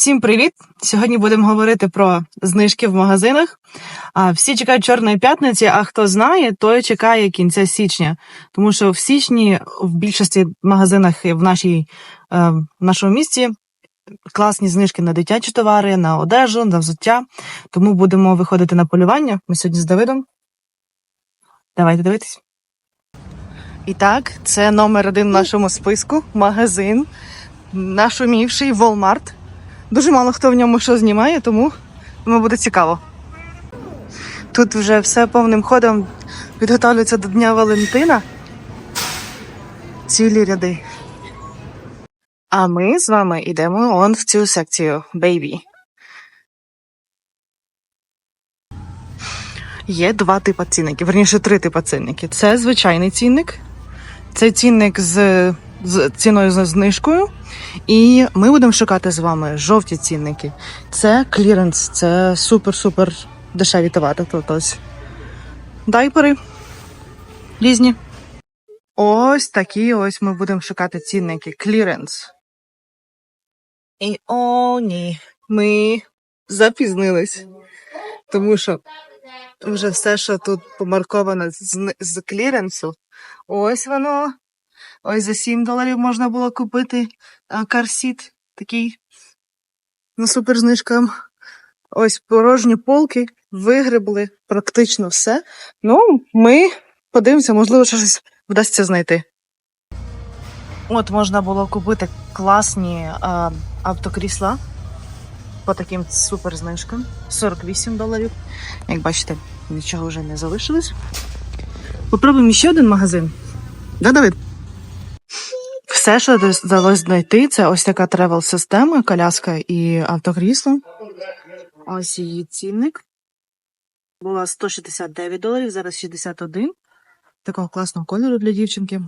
Всім привіт! Сьогодні будемо говорити про знижки в магазинах. Всі чекають чорної п'ятниці, а хто знає, той чекає кінця січня. Тому що в січні в більшості магазинах в нашій е, в нашому місті класні знижки на дитячі товари, на одежу, на взуття. Тому будемо виходити на полювання. Ми сьогодні з Давидом. Давайте дивитись. І так, це номер один в нашому списку магазин, нашумівший Walmart. Дуже мало хто в ньому що знімає, тому тому буде цікаво. Тут вже все повним ходом підготовлюється до Дня Валентина. Цілі ряди. А ми з вами йдемо он в цю секцію Baby. Є два типи цінників, верніше три типи цінників. Це звичайний цінник, це цінник з, з ціною за знижкою. І ми будемо шукати з вами жовті цінники. Це кліренс, це супер-супер дешеві товари. Тут ось дайпери різні. Ось такі ось ми будемо шукати цінники. Кліренс. І о, ні. Ми запізнились. Тому що вже все, що тут помарковано з, з кліренсу, ось воно. Ось за 7 доларів можна було купити карсіт такий на суперзнижкам. Ось порожні полки вигребли практично все. Ну, ми подивимося, можливо, що щось вдасться знайти. От можна було купити класні а, автокрісла по таким суперзнижкам. 48 доларів. Як бачите, нічого вже не залишилось. Попробуємо ще один магазин. Да, Давид? Все, що вдалося знайти, це ось така тревел-система, коляска і автокрісло. Ось її цінник. Була 169 доларів, зараз 61. Такого класного кольору для дівчинки.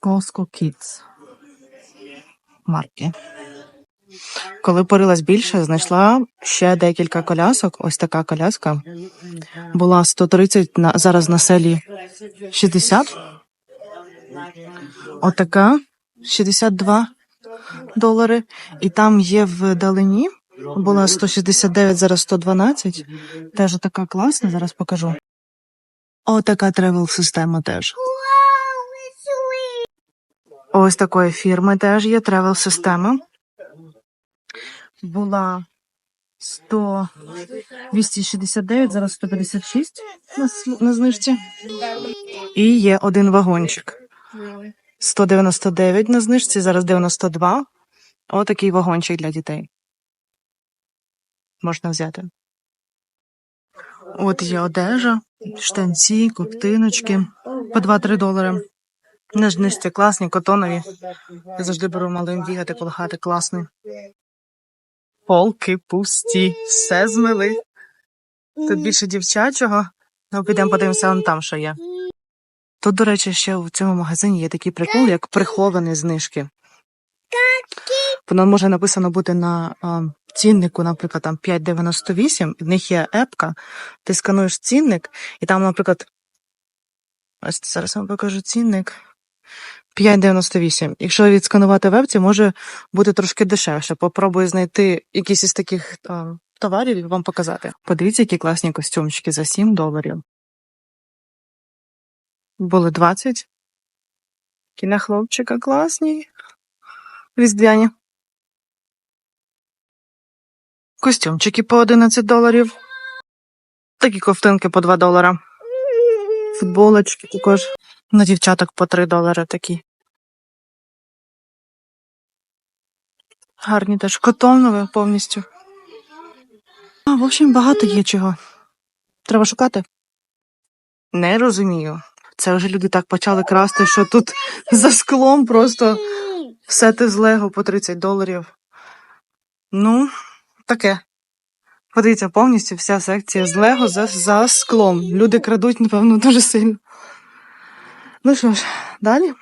Costco Kids. Марки. Коли порилась більше, знайшла ще декілька колясок. Ось така коляска. Була 130, на, зараз на селі 60. Отака 62 долари. І там є вдалині. Була 169, зараз 112. Теж така класна, зараз покажу. Отака тревел-система теж. Ось такої фірми теж є тревел-система. Була 100, 269, зараз 156 на, на знижці. І є один вагончик. 199 на знижці, зараз 92. Отакий вагончик для дітей. Можна взяти. От є одежа, штанці, ковтиночки по 2-3 долари. На знижці класні, котонові. Я завжди беру малим бігати, колихати класний. Полки пусті, все змили. Тут більше дівчачого. Ну, підемо подивимося, вон там що є. Тут, до речі, ще в цьому магазині є такий прикол, як приховані знижки. Воно може написано бути на а, ціннику, наприклад, там 5,98, в них є епка, ти скануєш цінник, і там, наприклад, ось зараз вам покажу цінник. 5,98. Якщо відсканувати в епці, може бути трошки дешевше. Попробую знайти якісь із таких а, товарів і вам показати. Подивіться, які класні костюмчики за 7 доларів. Були 20. Кіна хлопчика класні. Різдвяні. Костюмчики по 11 доларів. Такі ковтинки по 2 долара. Футболочки також. На дівчаток по 3 долари такі. Гарні теж котонові повністю. А, в общем, багато є чого. Треба шукати. Не розумію. Це вже люди так почали красти, що тут за склом просто все те з Лего по 30 доларів. Ну, таке. Подивіться, повністю вся секція з Лего за, за склом. Люди крадуть, напевно, дуже сильно. Ну що ж, далі.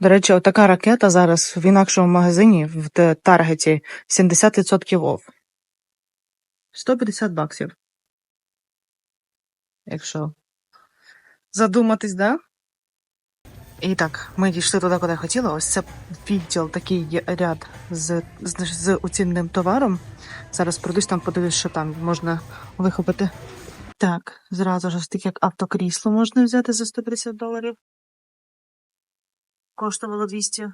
До речі, отака ракета зараз в інакшому магазині в Таргеті 70% оф. 150 баксів. Якщо задуматись, да? І так, ми дійшли туди, куди хотіли. Ось це відділ, такий ряд з, з, з оцінним товаром. Зараз пройдусь там, подивлюсь, що там можна вихопити. Так, зразу ж таке як автокрісло можна взяти за 150 доларів. Коштувало 200.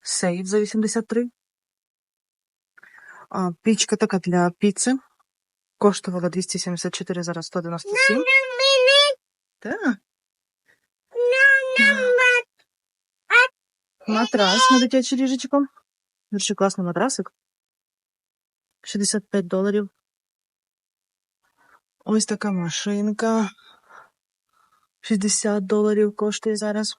Сейф за 83. А, пічка така для піци. Коштувала 274, зараз 197. Так. Матрас на дитяче ліжечко. Дуже класний матрасик. 65 доларів. Ось така машинка. 60 доларів коштує зараз.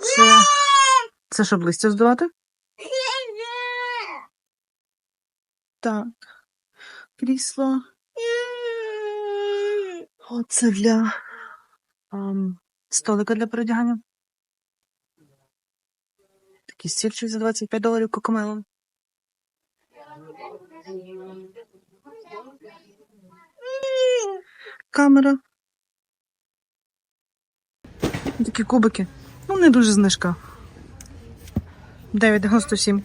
Це, це щоб листя здувати? Так. Крісло. Оце для ам, столика для передягання. Такий стільчик за 25 доларів кокомелом. Камера. Такі кубики. Ну, не дуже знижка. 9,97.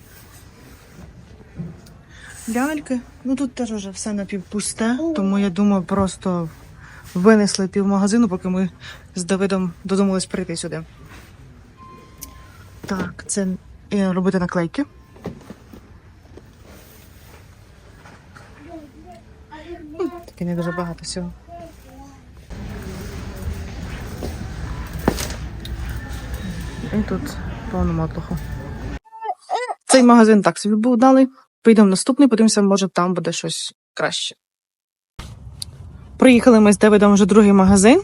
Ляльки. Ну тут теж вже все напівпусте, тому я думаю, просто винесли півмагазину, поки ми з Давидом додумались прийти сюди. Так, це е, робити наклейки. Ну, Таке не дуже багато всього. І тут повно мотлуху. Цей магазин так собі був дали. Поїдемо в наступний, подивимося, може там буде щось краще. Приїхали ми з Давидом вже другий магазин.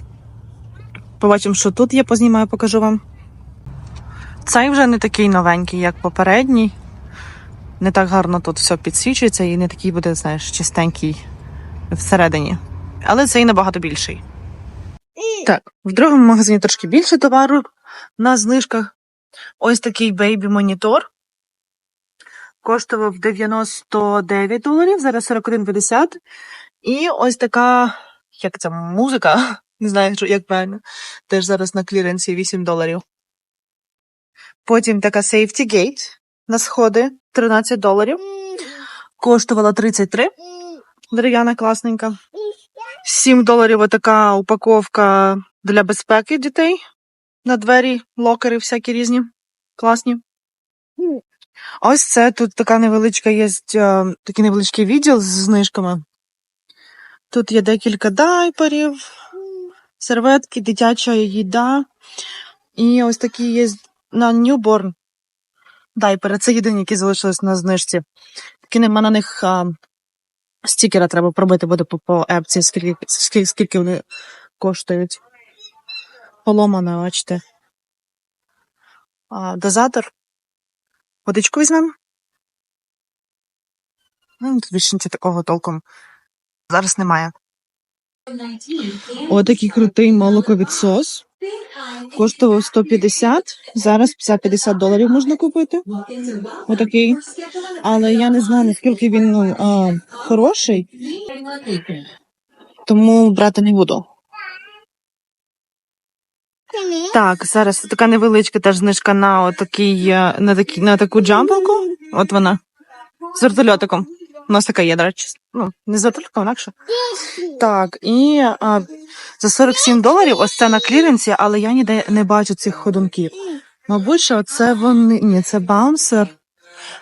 Побачимо, що тут є, познімаю, покажу вам. Цей вже не такий новенький, як попередній. Не так гарно тут все підсвічується і не такий буде, знаєш, чистенький всередині. Але цей набагато більший. Так, в другому магазині трошки більше товару на знижках. Ось такий бейбі-монітор. Коштував 99 доларів, зараз 41,50. І ось така, як це, музика, не знаю, як правильно, теж зараз на кліренсі 8 доларів. Потім така Safety Gate на сходи 13 доларів. Коштувала 33. Дерев'яна класненька. 7 доларів отака упаковка для безпеки дітей. На двері, локери всякі різні. Класні. Ось це тут така невеличка є е, такий невеличкий відділ з знижками. Тут є декілька дайперів, серветки, дитяча їда. І ось такі є на newborn дайпери. Це єдині, які залишились на знижці. Такі нема на них а, стікера треба пробити буде по, по епці, скільки, скільки, скільки вони коштують. Поломане, бачите. А, дозатор. Водичку візьмемо. Ну, тут більше нічого такого толком зараз немає. Отакий крутий молоковідсос. Коштував 150, зараз 50 доларів можна купити. Отакий. Але я не знаю, наскільки він ну, а, хороший, тому брати не буду. Так, зараз така невеличка теж знижка на отакий, е, на, такі, на таку джампалку. От вона. З вертольотиком. У нас така є, до речі. Ну, не з вертольотиком, інакше. Так, і а, за 47 доларів ось це на кліренсі, але я ніде не бачу цих ходунків. Мабуть, що це вони. Ні, це баунсер.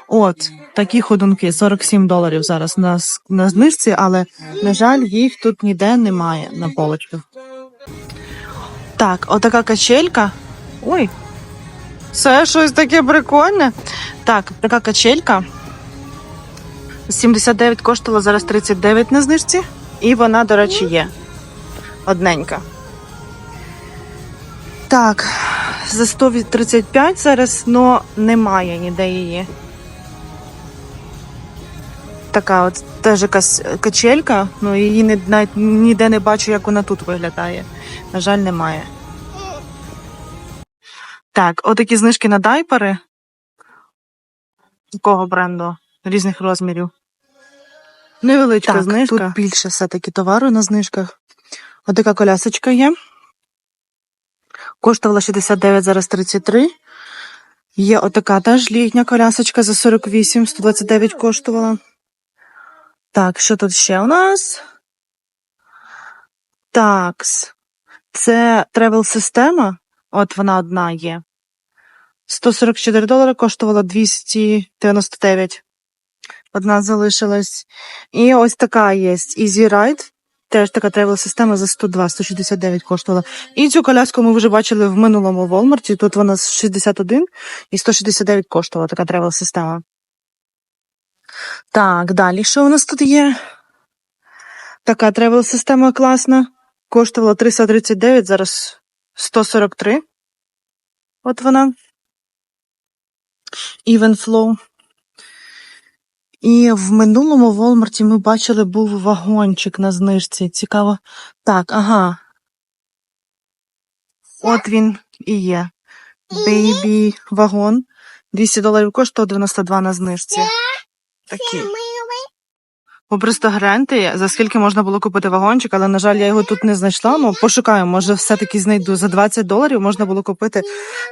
От, такі ходунки, 47 доларів зараз на, на знижці, але, на жаль, їх тут ніде немає на полочках. Так, отака качелька. Ой. Це щось таке прикольне. Так, така качелька. 79 коштувала зараз 39 на знижці. І вона, до речі, є. Одненька. Так, за 135 зараз, але немає ніде її. Така от теж якась качелька, ну її не, навіть ніде не бачу, як вона тут виглядає. На жаль, немає. Так, отакі знижки на дайпери. Такого бренду різних розмірів. Невеличка Так, знижка. Тут більше все-таки товару на знижках. Отака колясочка є. Коштувала 69, зараз 33. Є отака теж літня колясочка за 48, 129 коштувала. Так, що тут ще у нас? Такс. Це тревел система. От вона одна є. 144 долари коштувала 299. Одна залишилась. І ось така є Easy Ride. Теж така тревел система за 102, 169 коштувала. І цю коляску ми вже бачили в минулому Волмарті. Тут вона 61 і 169 коштувала така тревел система. Так, далі що у нас тут є? Така тревел система класна. Коштувала 339, зараз 143. От вона. Even Flow. І в минулому Волмарті ми бачили, був вагончик на знижці. Цікаво. Так, ага. От він і є. Бейбі вагон. 200 доларів коштував 92 на знижці. Такі. Бо просто за скільки можна було купити вагончик, але, на жаль, я його тут не знайшла. Ну, пошукаю, може, все-таки знайду. За 20 доларів можна було купити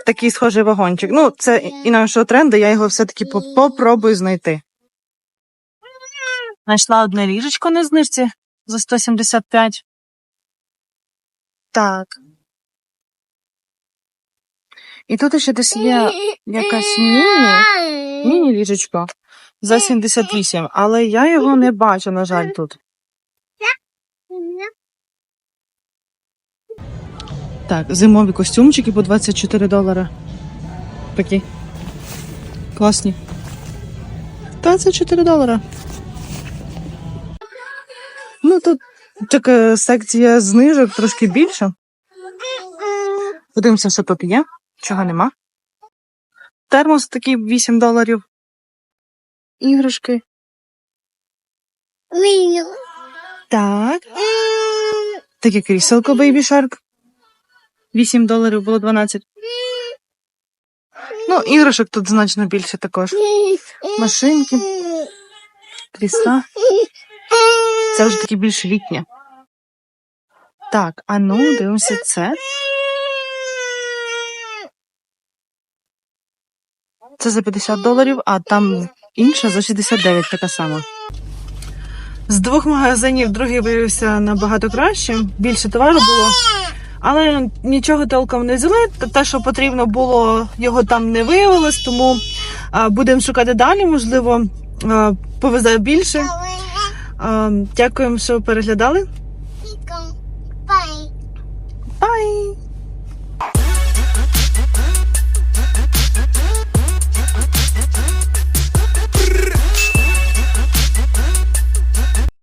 такий схожий вагончик. Ну, це і нашого тренду, я його все-таки попробую знайти. Знайшла одне ліжечко на знижці за 175. Так. І тут ще десь є якась міні. Міні-ліжечко за 78, але я його не бачу, на жаль, тут. Так, зимові костюмчики по 24 долара. Такі. Класні. 24 долара. Ну, тут така секція знижок трошки більша. Подивимося, що тут є, чого нема. Термос такий 8 доларів. Іграшки. Так. Таке кріселко Baby Shark. 8 доларів було 12. Ну, іграшок тут значно більше також. Машинки. Крісла. Це вже таке більш літнє. Так, а ну, дивимося це. Це за 50 доларів, а там інша за 69 така сама. З двох магазинів другий виявився набагато кращим, більше товару було. Але нічого толком не взяли. Те, що потрібно було, його там не виявилось, тому будемо шукати далі, можливо, повезе більше. А, дякуємо, що переглядали. Бай! Бай!